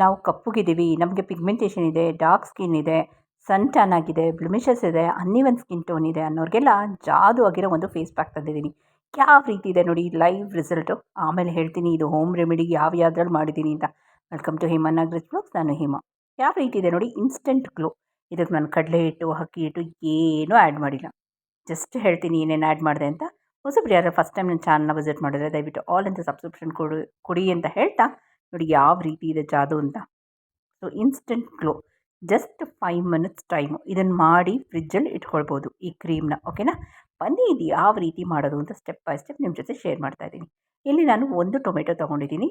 ನಾವು ಕಪ್ಪುಗಿದ್ದೀವಿ, ನಮಗೆ ಪಿಗ್ಮೆಂಟೇಷನ್ ಇದೆ ಡಾರ್ಕ್ ಸ್ಕಿನ್ ಇದೆ ಸನ್ ಟ್ಯಾನ್ ಆಗಿದೆ ಬ್ಲಿಮಿಷಸ್ ಇದೆ ಅನ್ನಿವನ್ ಸ್ಕಿನ್ ಟೋನ್ ಇದೆ ಅನ್ನೋರಿಗೆಲ್ಲ ಜಾದು ಆಗಿರೋ ಒಂದು ಫೇಸ್ ಪ್ಯಾಕ್ ತಂದಿದ್ದೀನಿ. ಯಾವ ರೀತಿ ಇದೆ ನೋಡಿ ಲೈವ್ ರಿಸಲ್ಟು ಆಮೇಲೆ ಹೇಳ್ತೀನಿ, ಇದು ಹೋಮ್ ರೆಮಿಡಿ ಯಾವ ಯಾವ್ದ್ರಲ್ಲಿ ಮಾಡಿದ್ದೀನಿ ಅಂತ. Welcome to Hema Nagaraj blogs ನಾನು ಹಿಮ. ಯಾವ ರೀತಿ ಇದೆ ನೋಡಿ ಇನ್ಸ್ಟೆಂಟ್ ಗ್ಲೋ ಇದಕ್ಕೆ ನಾನು ಕಡಲೆ ಹಿಟ್ಟು, ಅಕ್ಕಿ ಹಿಟ್ಟು ಏನೂ ಆ್ಯಡ್ ಮಾಡಿಲ್ಲ. ಜಸ್ಟ್ ಹೇಳ್ತೀನಿ, ಏನೇನು ಆ್ಯಡ್ ಮಾಡಿದೆ ಅಂತ. ಹೊಸಬ್ರು ಯಾರು ಫಸ್ಟ್ ಟೈಮ್ ನನ್ನ ಚಾನಲ್ನ ವಿಸಿಟ್ ಮಾಡಿದ್ರೆ ದಯವಿಟ್ಟು ಆಲ್ ಅಂತ ಸಬ್ಸ್ಕ್ರಿಪ್ಷನ್ ಕೊಡು, ಕೊಡಿ ಅಂತ ಹೇಳ್ತಾ ನೋಡಿ ಯಾವ ರೀತಿ ಇದೆ ಜಾದು ಅಂತ. So instant glow just five minutes time ಇದನ್ನು ಮಾಡಿ ಫ್ರಿಜ್ಜಲ್ಲಿ ಇಟ್ಕೊಳ್ಬೋದು ಈ ಕ್ರೀಮ್ನ ಓಕೆನಾ ಬನ್ನಿ ಇದು ಯಾವ ರೀತಿ ಮಾಡೋದು ಅಂತ ಸ್ಟೆಪ್ ಬೈ ಸ್ಟೆಪ್ ನಿಮ್ಮ ಜೊತೆ ಶೇರ್ ಮಾಡ್ತಾ ಇದ್ದೀನಿ. ಇಲ್ಲಿ ನಾನು ಒಂದು ಟೊಮೆಟೊ ತೊಗೊಂಡಿದ್ದೀನಿ.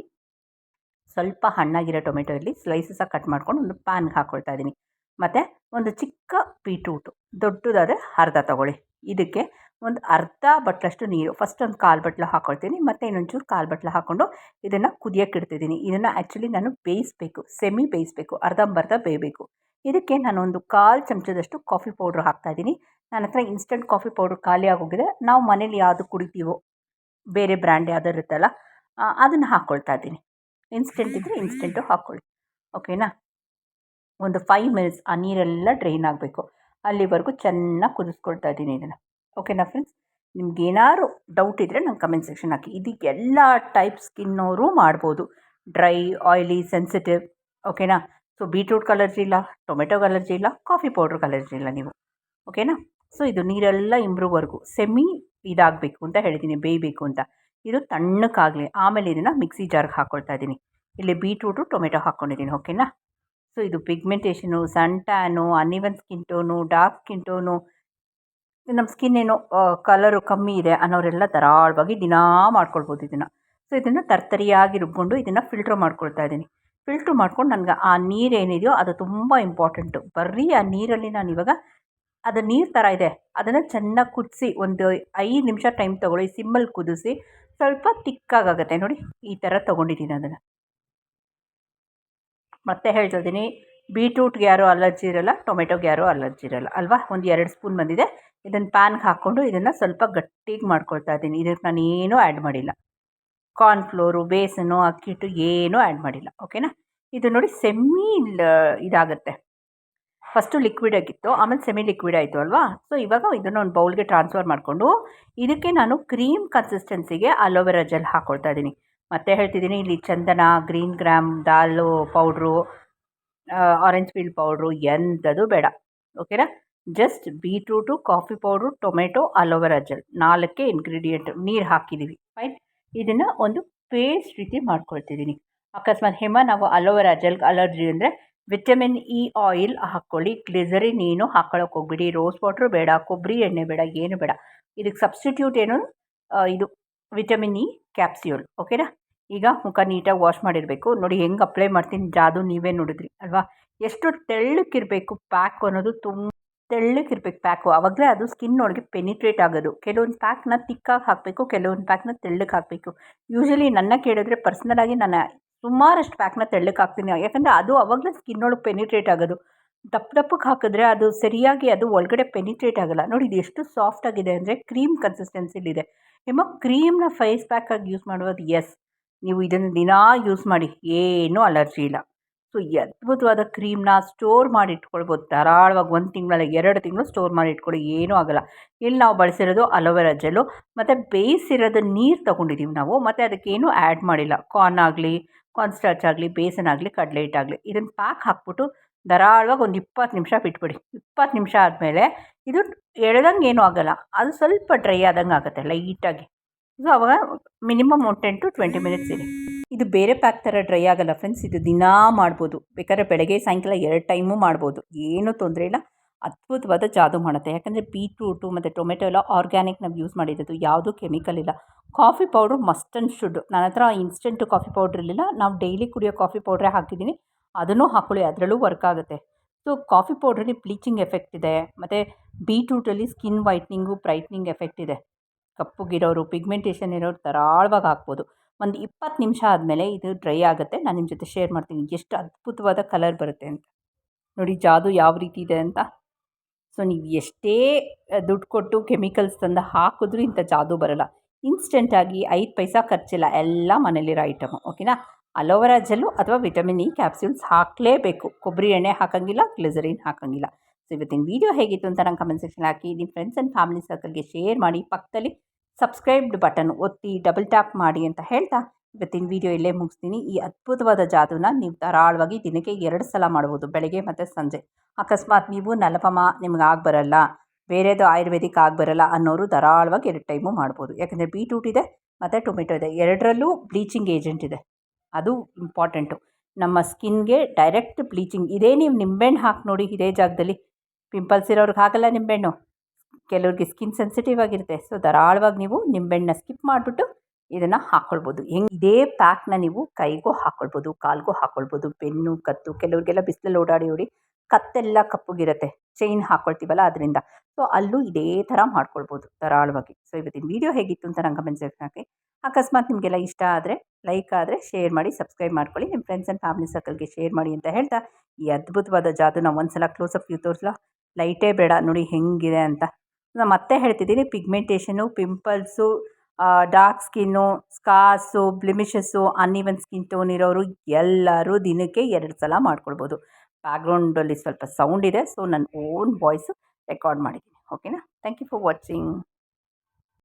ಸ್ವಲ್ಪ ಹಣ್ಣಾಗಿರೋ ಟೊಮೆಟೊ ಇಲ್ಲಿ ಸ್ಲೈಸಸ್ಸಾಗಿ ಕಟ್ ಮಾಡ್ಕೊಂಡು ಒಂದು ಪ್ಯಾನ್ಗೆ ಹಾಕ್ಕೊಳ್ತಾ ಇದ್ದೀನಿ. ಮತ್ತು ಒಂದು ಚಿಕ್ಕ ಬೀಟ್ರೂಟು ದೊಡ್ಡದಾದರೆ ಅರ್ಧ ತೊಗೊಳ್ಳಿ. ಇದಕ್ಕೆ ಒಂದು ಅರ್ಧ ಬಟ್ಲಷ್ಟು ನೀರು ಫಸ್ಟ್ ಒಂದು ಕಾಲು ಬಟ್ಲು ಹಾಕ್ಕೊಳ್ತೀನಿ ಮತ್ತು ಇನ್ನೊಂಚೂರು ಕಾಲು ಬಟ್ಲು ಹಾಕ್ಕೊಂಡು ಇದನ್ನು ಕುದಿಯೋಕ್ಕೆ ಇಡ್ತಿದ್ದೀನಿ. ಇದನ್ನು ಆ್ಯಕ್ಚುಲಿ ನಾನು ಬೇಯಿಸಬೇಕು ಸೆಮಿ ಬೇಯಿಸಬೇಕು, ಅರ್ಧಂಬರ್ಧ ಬೇಯಬೇಕು. ಇದಕ್ಕೆ ನಾನು ಒಂದು ಕಾಲು ಚಮಚದಷ್ಟು ಕಾಫಿ ಪೌಡ್ರ್ ಹಾಕ್ತಾಯಿದ್ದೀನಿ ನನ್ನ ಹತ್ರ ಇನ್ಸ್ಟಂಟ್ ಕಾಫಿ ಪೌಡ್ರ್ ಖಾಲಿ ಆಗೋಗಿದೆ. ನಾವು ಮನೇಲಿ ಯಾವುದು ಕುಡಿತೀವೋ, ಬೇರೆ ಬ್ರ್ಯಾಂಡ್ ಯಾವ್ದು ಇರುತ್ತಲ್ಲ ಅದನ್ನು ಹಾಕ್ಕೊಳ್ತಾ ಇದ್ದೀನಿ. ಇನ್ಸ್ಟೆಂಟ್ ಇದ್ದರೆ ಇನ್ಸ್ಟೆಂಟು ಹಾಕ್ಕೊಳ್ಳಿ ಓಕೆನಾ ಒಂದು ಫೈವ್ ಮಿನಿಟ್ಸ್ ಆ ನೀರೆಲ್ಲ ಡ್ರೈನ್ ಆಗಬೇಕು. ಅಲ್ಲಿವರೆಗೂ ಚೆನ್ನಾಗಿ ಕುದಿಸ್ಕೊಳ್ತಾ ಇದ್ದೀನಿ ಇದನ್ನು. ಓಕೆನಾ ಫ್ರೆಂಡ್ಸ್ ನಿಮ್ಗೇನಾದ್ರು ಡೌಟ್ ಇದ್ದರೆ ನಂಗೆ ಕಮೆಂಟ್ ಸೆಕ್ಷನ್ ಹಾಕಿ. ಇದಕ್ಕೆ ಎಲ್ಲ ಟೈಪ್ ಸ್ಕಿನ್ನವರು ಮಾಡ್ಬೋದು. ಡ್ರೈ ಆಯಿಲಿ ಸೆನ್ಸಿಟಿವ್ ಓಕೆನಾ ಸೊ ಬೀಟ್ರೂಟ್ ಅಲರ್ಜಿ ಇಲ್ಲ ಟೊಮೆಟೊ ಅಲರ್ಜಿ ಇಲ್ಲ ಕಾಫಿ ಪೌಡ್ರಿಗೆ ಅಲರ್ಜಿ ಇಲ್ಲ ನೀವು. ಓಕೆನಾ ಸೊ ಇದು ನೀರೆಲ್ಲ ಇಂಬ್ರೂವರೆಗೂ ಸೆಮಿ ಇದಾಗಬೇಕು ಅಂತ ಹೇಳಿದ್ದೀನಿ ಬೇಯಬೇಕು ಅಂತ. ಇದು ತಣ್ಣಕ್ಕಾಗಲಿ ಆಮೇಲೆ ಇದನ್ನು ಮಿಕ್ಸಿ ಜಾರ್ಗೆ ಹಾಕ್ಕೊಳ್ತಾ ಇದ್ದೀನಿ ಇಲ್ಲಿ ಬೀಟ್ರೂಟು ಟೊಮೆಟೊ ಹಾಕ್ಕೊಂಡಿದ್ದೀನಿ ಓಕೆನಾ ಸೊ ಇದು pigmentation sun tan uneven skin tone dark skin tone ನಮ್ಮ ಸ್ಕಿನ್ ಏನೋ ಕಲರು ಕಮ್ಮಿ ಇದೆ ಅನ್ನೋರೆಲ್ಲ ಧಾರಾಳವಾಗಿ ದಿನಾ ಮಾಡ್ಕೊಳ್ಬೋದು ಇದನ್ನು. ಸೊ ಇದನ್ನು ತರ್ತರಿಯಾಗಿ ರುಬ್ಕೊಂಡು ಇದನ್ನು ಫಿಲ್ಟ್ರ್ ಮಾಡ್ಕೊಳ್ತಾ ಇದ್ದೀನಿ. ಫಿಲ್ಟ್ರ್ ಮಾಡ್ಕೊಂಡು ನನಗೆ ಆ ನೀರೇನಿದೆಯೋ ಅದು ತುಂಬ ಇಂಪಾರ್ಟೆಂಟು ಬರೀ ಆ ನೀರಲ್ಲಿ ನಾನು ಇವಾಗ ಅದು ನೀರು ಥರ ಇದೆ. ಅದನ್ನು ಚೆನ್ನಾಗಿ ಕುದಿಸಿ ಒಂದು ಐದು ನಿಮಿಷ ಟೈಮ್ ತೊಗೊಳ್ಳಿ ಸಿಮ್ಮಲ್ಲಿ ಕುದಿಸಿ, ಸ್ವಲ್ಪ ತಿಕ್ಕಾಗುತ್ತೆ ನೋಡಿ, ಈ ಥರ ತೊಗೊಂಡಿದ್ದೀನಿ ಅದನ್ನು. ಮತ್ತೆ ಹೇಳ್ತಿದ್ದೀನಿ ಬೀಟ್ರೂಟ್ಗೆ ಯಾರೂ ಅಲರ್ಜಿ ಇರೋಲ್ಲ ಟೊಮೆಟೊಗೆ ಯಾರೂ ಅಲರ್ಜಿ ಇರೋಲ್ಲ, ಅಲ್ವಾ? ಒಂದು ಎರಡು ಸ್ಪೂನ್ ಬಂದಿದೆ. ಇದನ್ನು ಪ್ಯಾನ್ಗೆ ಹಾಕ್ಕೊಂಡು ಇದನ್ನು ಸ್ವಲ್ಪ ಗಟ್ಟಿಗೆ ಮಾಡ್ಕೊಳ್ತಾ ಇದ್ದೀನಿ. ಇದಕ್ಕೆ ನಾನು ಏನೂ ಆ್ಯಡ್ ಮಾಡಿಲ್ಲ ಕಾರ್ನ್ಫ್ಲೋರು ಬೇಸನು ಅಕ್ಕಿ ಹಿಟ್ಟು ಏನೂ ಆ್ಯಡ್ ಮಾಡಿಲ್ಲ. ಓಕೆನಾ ಇದು ನೋಡಿ ಸೆಮಿ ಇದಾಗುತ್ತೆ. ಫಸ್ಟು ಲಿಕ್ವಿಡ್ ಆಗಿತ್ತು, ಆಮೇಲೆ ಸೆಮಿ ಲಿಕ್ವಿಡ್ ಆಯಿತು ಅಲ್ವಾ? ಸೊ ಇವಾಗ ಇದನ್ನು ಒಂದು ಬೌಲ್ಗೆ ಟ್ರಾನ್ಸ್ಫರ್ ಮಾಡಿಕೊಂಡು ಇದಕ್ಕೆ ನಾನು ಕ್ರೀಮ್ ಕನ್ಸಿಸ್ಟೆನ್ಸಿಗೆ ಅಲೋವೆರಾ ಜೆಲ್ ಹಾಕ್ಕೊಳ್ತಾ ಇದ್ದೀನಿ. ಮತ್ತೆ ಹೇಳ್ತಿದ್ದೀನಿ, ಇಲ್ಲಿ ಚಂದನ green gram dal powder orange peel powder ಎಂಥದ್ದು ಬೇಡ. ಓಕೆನಾ just beetroot, coffee powder, tomato aloe vera gel ನಾಲ್ಕೇ ಇಂಗ್ರೀಡಿಯೆಂಟ್ ನೀರು ಹಾಕಿದ್ದೀವಿ ಫೈನ್ ಇದನ್ನು ಒಂದು ಪೇಸ್ಟ್ ರೀತಿ ಮಾಡ್ಕೊಳ್ತಿದ್ದೀನಿ ಅಕಸ್ಮಾತ್ ಹೇಮ, ನಾವು ಅಲೋವೆರಾ ಜೆಲ್ ಅಲರ್ಜಿ ಅಂದರೆ ವಿಟಮಿನ್ ಇ ಆಯಿಲ್ ಹಾಕ್ಕೊಳ್ಳಿ. ಗ್ಲಿಸರಿನ್ ಏನು ಹಾಕ್ಕೊಳಕ್ಕೆ ಹೋಗ್ಬಿಡಿ. ರೋಸ್ ವಾಟ್ರು ಬೇಡ, ಕೊಬ್ಬರಿ ಎಣ್ಣೆ ಬೇಡ, ಏನು ಬೇಡ. ಇದಕ್ಕೆ ಸಬ್ಸ್ಟಿಟ್ಯೂಟ್ ಏನು? ಇದು ವಿಟಮಿನ್ ಇ ಕ್ಯಾಪ್ಸ್ಯೂಲ್. ಓಕೆನಾ? ಈಗ ಮುಖ ನೀಟಾಗಿ ವಾಶ್ ಮಾಡಿರಬೇಕು. ನೋಡಿ ಹೆಂಗೆ ಅಪ್ಲೈ ಮಾಡ್ತೀನಿ. ಜಾದು ನೀವೇ ನೋಡಿದ್ರಿ, ಅಲ್ವಾ? ಎಷ್ಟು ತೆಳ್ಳಕ್ಕಿರಬೇಕು ಪ್ಯಾಕ್ ಅನ್ನೋದು ತುಂಬ ತೆಳ್ಳಕ್ಕಿರ್ಬೇಕು ಪ್ಯಾಕು. ಆವಾಗಲೇ ಅದು ಸ್ಕಿನ್ ಒಳಗೆ ಪೆನಿಟ್ರೇಟ್ ಆಗೋದು. ಕೆಲವೊಂದು ಪ್ಯಾಕ್ನ ತಿಕ್ಕಾಗಿ ಹಾಕಬೇಕು, ಕೆಲವೊಂದು ಪ್ಯಾಕ್ನ ತೆಳ್ಳಗೆ ಹಾಕಬೇಕು. ಯೂಶಲಿ ನನ್ನ ಕೇಳಿದ್ರೆ ಪರ್ಸ್ನಲಾಗಿ ನಾನು ಸುಮಾರಷ್ಟು ಪ್ಯಾಕ್ನ ತೆಳ್ಳಕ್ಕೆ ಹಾಕ್ತೀನಿ. ಯಾಕಂದರೆ ಅದು ಆವಾಗಲೇ ಸ್ಕಿನ್ ಒಳಗೆ ಪೆನಿಟ್ರೇಟ್ ಆಗೋದು. ದಪ್ಪ ದಪ್ಪಕ್ಕೆ ಹಾಕಿದ್ರೆ ಅದು ಸರಿಯಾಗಿ ಅದು ಒಳಗಡೆ ಪೆನಿಟ್ರೇಟ್ ಆಗೋಲ್ಲ. ನೋಡಿ ಇದು ಎಷ್ಟು ಸಾಫ್ಟ್ ಆಗಿದೆ ಅಂದರೆ ಕ್ರೀಮ್ ಕನ್ಸಿಸ್ಟೆನ್ಸಿಲಿದೆ ನಿಮ್ಮ ಕ್ರೀಮ್ನ ಫೇಸ್ ಪ್ಯಾಕಾಗಿ ಯೂಸ್ ಮಾಡುವುದು ಎಸ್ ನೀವು ಇದನ್ನು ದಿನಾ ಯೂಸ್ ಮಾಡಿ. ಏನೂ ಅಲರ್ಜಿ ಇಲ್ಲ. ಸೊ ಅದ್ಭುತವಾದ ಕ್ರೀಮ್ನ ಸ್ಟೋರ್ ಮಾಡಿ ಇಟ್ಕೊಳ್ಬೋದು ಧಾರಾಳವಾಗಿ ಒಂದು ತಿಂಗಳಲ್ಲ ಎರಡು ತಿಂಗಳು ಸ್ಟೋರ್ ಮಾಡಿ ಇಟ್ಕೊಳ್ಳಿ ಏನೂ ಆಗೋಲ್ಲ. ಇಲ್ಲಿ ನಾವು ಬಳಸಿರೋದು ಅಲೋವೆರಾ ಜೆಲ್ಲು, ಮತ್ತು ಬೇಯಿಸಿರೋದು ನೀರು ತೊಗೊಂಡಿದ್ದೀವಿ ನಾವು, ಮತ್ತು ಅದಕ್ಕೇನು ಆ್ಯಡ್ ಮಾಡಿಲ್ಲ. ಕಾರ್ನ್ ಆಗಲಿ ಸ್ಟಾರ್ಚ್ ಆಗಲಿ, ಬೇಸನ್ ಆಗಲಿ, ಕಡಲೆ ಹಿಟ್ಟಾಗಲಿ ಇದನ್ನು ಪ್ಯಾಕ್ ಹಾಕ್ಬಿಟ್ಟು ಧಾರಾಳವಾಗಿ ಒಂದು ಇಪ್ಪತ್ತು ನಿಮಿಷ ಬಿಟ್ಬಿಡಿ. ಇಪ್ಪತ್ತು ನಿಮಿಷ ಆದಮೇಲೆ ಇದು ಎಳ್ದಂಗೆ ಏನೂ ಆಗೋಲ್ಲ. ಅದು ಸ್ವಲ್ಪ ಡ್ರೈ ಆದಂಗೆ ಆಗುತ್ತೆ ಲೈಟಾಗಿ ಸೊ ಅವಾಗ minimum one ten to twenty minutes ಇರಿ. ಇದು ಬೇರೆ ಪ್ಯಾಕ್ ಥರ ಡ್ರೈ ಆಗಲ್ಲ ಫ್ರೆಂಡ್ಸ್ ಇದು ದಿನಾ ಮಾಡ್ಬೋದು. ಬೇಕಾದ್ರೆ ಬೆಳಗ್ಗೆ, ಸಾಯಂಕಾಲ ಎರಡು ಟೈಮು ಮಾಡ್ಬೋದು. ಏನೂ ತೊಂದರೆ ಇಲ್ಲ. ಅದ್ಭುತವಾದ ಜಾದು ಮಾಡುತ್ತೆ. ಯಾಕಂದರೆ ಬೀಟ್ರೂಟು ಮತ್ತು ಟೊಮೆಟೊ ಎಲ್ಲ ಆರ್ಗ್ಯಾನಿಕ್ ನಾವು ಯೂಸ್ ಮಾಡಿದ್ದು ಯಾವುದೂ ಕೆಮಿಕಲ್ ಇಲ್ಲ. Coffee powder must and should ನನ್ನ ಹತ್ರ ಇನ್ಸ್ಟೆಂಟ್ ಕಾಫಿ ಪೌಡ್ರ್ ಇರಲಿಲ್ಲ. ನಾವು ಡೈಲಿ ಕುಡಿಯೋ ಕಾಫಿ ಪೌಡ್ರೇ ಹಾಕಿದ್ದೀನಿ. ಅದನ್ನು ಹಾಕ್ಕೊಳ್ಳಿ ಅದರಲ್ಲೂ ವರ್ಕ್ ಆಗುತ್ತೆ. ಸೊ ಕಾಫಿ ಪೌಡ್ರಲ್ಲಿ ಬ್ಲೀಚಿಂಗ್ ಎಫೆಕ್ಟ್ ಇದೆ. ಮತ್ತು ಬೀಟ್ರೂಟಲ್ಲಿ ಸ್ಕಿನ್ ವೈಟ್ನಿಂಗು ಬ್ರೈಟ್ನಿಂಗ್ ಎಫೆಕ್ಟ್ ಇದೆ. ಕಪ್ಪುಗಿರೋರು ಪಿಗ್ಮೆಂಟೇಷನ್ ಇರೋರು ಧಾರಾಳವಾಗಿ ಹಾಕ್ಬೋದು. ಒಂದು ಇಪ್ಪತ್ತು ನಿಮಿಷ ಆದಮೇಲೆ ಇದು ಡ್ರೈ ಆಗುತ್ತೆ. ನಾನು ನಿಮ್ಮ ಜೊತೆ ಶೇರ್ ಮಾಡ್ತೀನಿ. ಎಷ್ಟು ಅದ್ಭುತವಾದ ಕಲರ್ ಬರುತ್ತೆ ಅಂತ. ನೋಡಿ ಜಾದು ಯಾವ ರೀತಿ ಇದೆ ಅಂತ. ಸೊ, ನೀವು ಎಷ್ಟೇ ದುಡ್ಡು ಕೊಟ್ಟು ಕೆಮಿಕಲ್ಸ್ ತಂದು ಹಾಕಿದ್ರೂ ಇಂಥ ಜಾದು ಬರೋಲ್ಲ. ಇನ್ಸ್ಟೆಂಟಾಗಿ ಐದು ಪೈಸಾ ಖರ್ಚಿಲ್ಲ. ಎಲ್ಲ ಮನೇಲಿರೋ ಐಟಮು ಓಕೆನಾ ಅಲೋವೆರಾ ಜೆಲ್ಲು ಅಥವಾ ವಿಟಮಿನ್ ಇ ಕ್ಯಾಪ್ಸ್ಯೂಲ್ಸ್ ಹಾಕಲೇಬೇಕು. ಕೊಬ್ಬರಿ ಎಣ್ಣೆ ಹಾಕೋಂಗಿಲ್ಲ ಗ್ಲಿಸರಿನ್ ಹಾಕೋಂಗಿಲ್ಲ. ಸೊ ಇವತ್ತಿನ ವೀಡಿಯೋ ಹೇಗಿತ್ತು ಅಂತ ನಂಗೆ ಕಮೆಂಟ್ ಸೆಕ್ಷನ್ ಹಾಕಿ. ನಿಮ್ಮ ಫ್ರೆಂಡ್ಸ್ ಆ್ಯಂಡ್ ಫ್ಯಾಮಿಲಿ ಸರ್ಕಲ್ಗೆ ಶೇರ್ ಮಾಡಿ. ಪಕ್ಕದಲ್ಲಿ ಸಬ್ಸ್ಕ್ರೈಬ್ಡ್ ಬಟನ್ ಒತ್ತಿ ಡಬಲ್ ಟ್ಯಾಪ್ ಮಾಡಿ ಅಂತ ಹೇಳ್ತಾ ಇವತ್ತಿನ ವಿಡಿಯೋ ಇಲ್ಲೇ ಮುಗಿಸ್ತೀನಿ. ಈ ಅದ್ಭುತವಾದ ಜಾದೂನ ನೀವು ಧಾರಾಳವಾಗಿ ದಿನಕ್ಕೆ ಎರಡು ಸಲ ಮಾಡ್ಬೋದು, ಬೆಳಗ್ಗೆ ಮತ್ತು ಸಂಜೆ. ಅಕಸ್ಮಾತ್ ನೀವು ನಲಪಮ ನಿಮ್ಗೆ ಬರಲ್ಲ, ಬೇರೆದು ಆಯುರ್ವೇದಿಕ್ ಬರಲ್ಲ ಅನ್ನೋರು ಧಾರಾಳವಾಗಿ ಎರಡು ಟೈಮು ಮಾಡ್ಬೋದು. ಯಾಕಂದರೆ ಬೀಟ್ರೂಟ್ ಇದೆ, ಮತ್ತು ಟೊಮೆಟೊ ಇದೆ. ಎರಡರಲ್ಲೂ ಬ್ಲೀಚಿಂಗ್ ಏಜೆಂಟ್ ಇದೆ. ಅದು ಇಂಪಾರ್ಟೆಂಟು ನಮ್ಮ ಸ್ಕಿನ್ಗೆ ಡೈರೆಕ್ಟ್ ಬ್ಲೀಚಿಂಗ್ ಇದೇ ನೀವು ನಿಂಬೆಹಣ್ಣು ಹಾಕಿ ನೋಡಿ, ಇದೇ ಜಾಗದಲ್ಲಿ. ಪಿಂಪಲ್ಸ್ ಇರೋರಿಗೆ ಹಾಕಲ್ಲ ನಿಂಬೆಹಣ್ಣು. ಕೆಲವ್ರಿಗೆ ಸ್ಕಿನ್ ಸೆನ್ಸಿಟಿವ್ ಆಗಿರುತ್ತೆ. ಸೊ ಧಾರಾಳವಾಗಿ ನೀವು ನಿಂಬೆಹಣ್ಣನ್ನ ಸ್ಕಿಪ್ ಮಾಡಿಬಿಟ್ಟು ಇದನ್ನು ಹಾಕ್ಕೊಳ್ಬೋದು ಹೆಂಗೆ ಇದೇ ಪ್ಯಾಕ್ನ ನೀವು ಕೈಗೂ ಹಾಕ್ಕೊಳ್ಬೋದು ಕಾಲ್ಗೂ ಹಾಕ್ಕೊಳ್ಬೋದು ಬೆನ್ನು, ಕತ್ತು, ಕೆಲವ್ರಿಗೆಲ್ಲ ಬಿಸಿಲಲ್ಲಿ ಓಡಾಡಿ ಓಡಿ ಕತ್ತೆಲ್ಲ ಕಪ್ಪಗಿರುತ್ತೆ. ಚೈನ್ ಹಾಕ್ಕೊಳ್ತೀವಲ್ಲ ಅದರಿಂದ. ಸೊ ಅಲ್ಲೂ ಇದೇ ಥರ ಮಾಡ್ಕೊಳ್ಬೋದು ಧಾರಾಳವಾಗಿ. ಸೊ ಇವತ್ತಿನ ವೀಡಿಯೋ ಹೇಗಿತ್ತು ಅಂತ ನಂಗೆ ಕಮೆಂಟ್ ಅಕಸ್ಮಾತ್ ನಿಮಗೆಲ್ಲ ಇಷ್ಟ ಆದರೆ ಲೈಕ್ ಆದರೆ ಶೇರ್ ಮಾಡಿ ಸಬ್ಸ್ಕ್ರೈಬ್ ಮಾಡ್ಕೊಳ್ಳಿ. ನಿಮ್ಮ ಫ್ರೆಂಡ್ಸ್ ಆ್ಯಂಡ್ ಫ್ಯಾಮಿಲಿ ಸರ್ಕಲ್ಗೆ ಶೇರ್ ಮಾಡಿ ಅಂತ ಹೇಳ್ತಾ ಈ ಅದ್ಭುತವಾದ ಜಾದು ನಾವು ಒಂದು ಸಲ ಕ್ಲೋಸಪ್ ವ್ಯೂ ತೋರಿಸಲ್ಲ ಲೈಟೇ ಬೇಡ, ನೋಡಿ ಹೆಂಗಿದೆ ಅಂತ. ನಾನು ಮತ್ತೆ ಹೇಳ್ತಿದ್ದೀನಿ. Pigmentation pimples dark skin scars blemishes uneven skin tone ಇರೋರು ಎಲ್ಲರೂ ದಿನಕ್ಕೆ ಎರಡು ಸಲ ಮಾಡ್ಕೊಳ್ಬೋದು. ಬ್ಯಾಕ್ಗ್ರೌಂಡಲ್ಲಿ ಸ್ವಲ್ಪ ಸೌಂಡ್ ಇದೆ ಸೊ ನನ್ನ ಓನ್ ವಾಯ್ಸು ರೆಕಾರ್ಡ್ ಮಾಡಿದ್ದೀನಿ. ಓಕೆನಾ ಥ್ಯಾಂಕ್ ಯು ಫಾರ್ ವಾಚಿಂಗ್